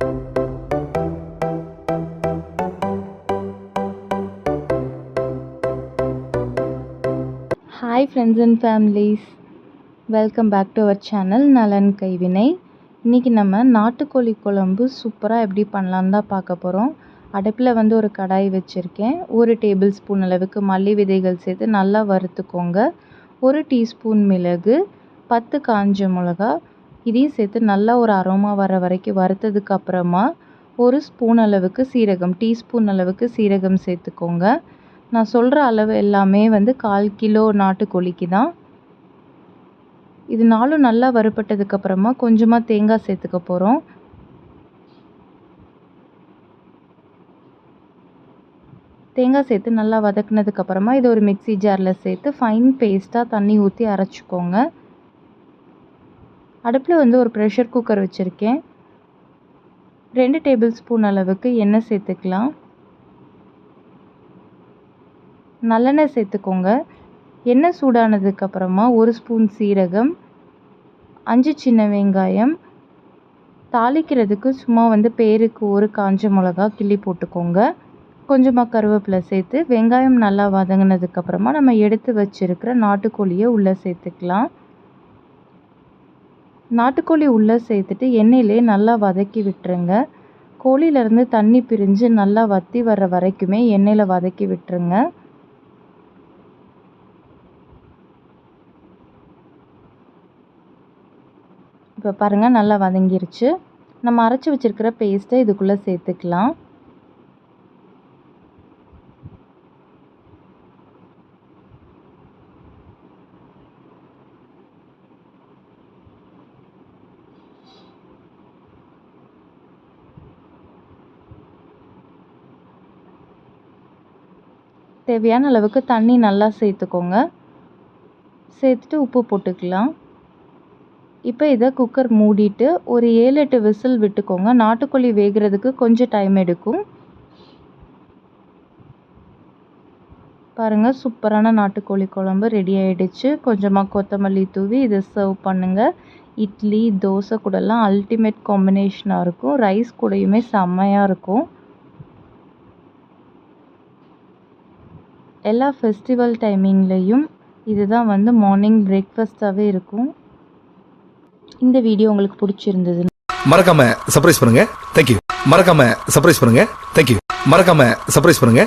Hi friends and families welcome back to our channel Nalan Kaivinai இன்றைக்கி நம்ம நாட்டுக்கோழி குழம்பு சூப்பராக எப்படி பண்ணலான்னு தான் பார்க்க போகிறோம் அடுப்பில் வந்து ஒரு கடாய் வச்சுருக்கேன். ஒரு டேபிள் ஸ்பூன் அளவுக்கு மல்லி விதைகள் சேர்த்து நல்லா வறுத்துக்கோங்க. ஒரு டீஸ்பூன் மிளகு பத்து காஞ்ச மிளகா இதையும் சேர்த்து நல்லா ஒரு அரோமா வர வரைக்கும் வறுத்ததுக்கு அப்புறமா ஒரு ஸ்பூன் அளவுக்கு சீரகம் டீஸ்பூன் அளவுக்கு சீரகம் சேர்த்துக்கோங்க. நான் சொல்கிற அளவு எல்லாமே வந்து கால் கிலோ நாட்டுக்கோழிக்கு தான். இது நாளும் நல்லா வறுபட்டதுக்கப்புறமா கொஞ்சமாக தேங்காய் சேர்த்துக்க போகிறோம் தேங்காய் சேர்த்து நல்லா வதக்குனதுக்கப்புறமா இதை ஒரு மிக்ஸி ஜாரில் சேர்த்து ஃபைன் பேஸ்ட்டாக தண்ணி ஊற்றி அரைச்சிக்கோங்க. அடுப்பில் வந்து ஒரு ப்ரெஷர் குக்கர் வச்சுருக்கேன். ரெண்டு டேபிள் ஸ்பூன் அளவுக்கு எண்ணெய் சேர்த்துக்கலாம். நல்லெண்ணெய் சேர்த்துக்கோங்க. எண்ணெய் சூடானதுக்கப்புறமா ஒரு ஸ்பூன் சீரகம் அஞ்சு சின்ன வெங்காயம் தாளிக்கிறதுக்கு சும்மா வந்து பேருக்கு ஒரு காஞ்ச மிளகா கிள்ளி போட்டுக்கோங்க. கொஞ்சமாக கருவேப்பிலை சேர்த்து வெங்காயம் நல்லா வதங்கினதுக்கப்புறமா நம்ம எடுத்து வச்சுருக்கிற நாட்டுக்கோழியை உள்ளே சேர்த்துக்கலாம். நாட்டுக்கோழி உள்ளே சேர்த்துட்டு எண்ணெயிலே நல்லா வதக்கி விட்டுருங்க. கோழியிலேருந்து தண்ணி பிரிஞ்சு நல்லா வற்றி வர்ற வரைக்குமே எண்ணெயில் வதக்கி விட்டுருங்க. இப்போ பாருங்கள் நல்லா வதங்கிருச்சு. நம்ம அரைச்சி வச்சுருக்கிற பேஸ்ட்டை இதுக்குள்ளே சேர்த்துக்கலாம். தேவையான அளவுக்கு தண்ணி நல்லா சேர்த்துக்கோங்க. சேர்த்துட்டு உப்பு போட்டுக்கலாம். இப்போ இதை குக்கர் மூடிட்டு ஒரு ஏழு எட்டு விசில் விட்டுக்கோங்க. நாட்டுக்கோழி வேகிறதுக்கு கொஞ்சம் டைம் எடுக்கும். பாருங்கள் சூப்பரான நாட்டுக்கோழி குழம்பு ரெடி ஆகிடுச்சு கொஞ்சமாக கொத்தமல்லி தூவி இதை சர்வ் பண்ணுங்கள் இட்லி தோசை கூடலாம் அல்டிமேட் காம்பினேஷனாக இருக்கும். ரைஸ் கூடயுமே செம்மையாக இருக்கும். எல்லா ஃபெஸ்டிவல் டைமிங்லேயும் இதுதான் வந்து மார்னிங் பிரேக்ஃபாஸ்ட்டாகவே இருக்கும். இந்த வீடியோ உங்களுக்கு பிடிச்சிருந்தது மறக்காம சர்ப்ரைஸ் பண்ணுங்க. தேங்க்யூ மறக்காம சர்ப்ரைஸ் பண்ணுங்க. தேங்க்யூ மறக்காம சர்ப்ரைஸ் பண்ணுங்க.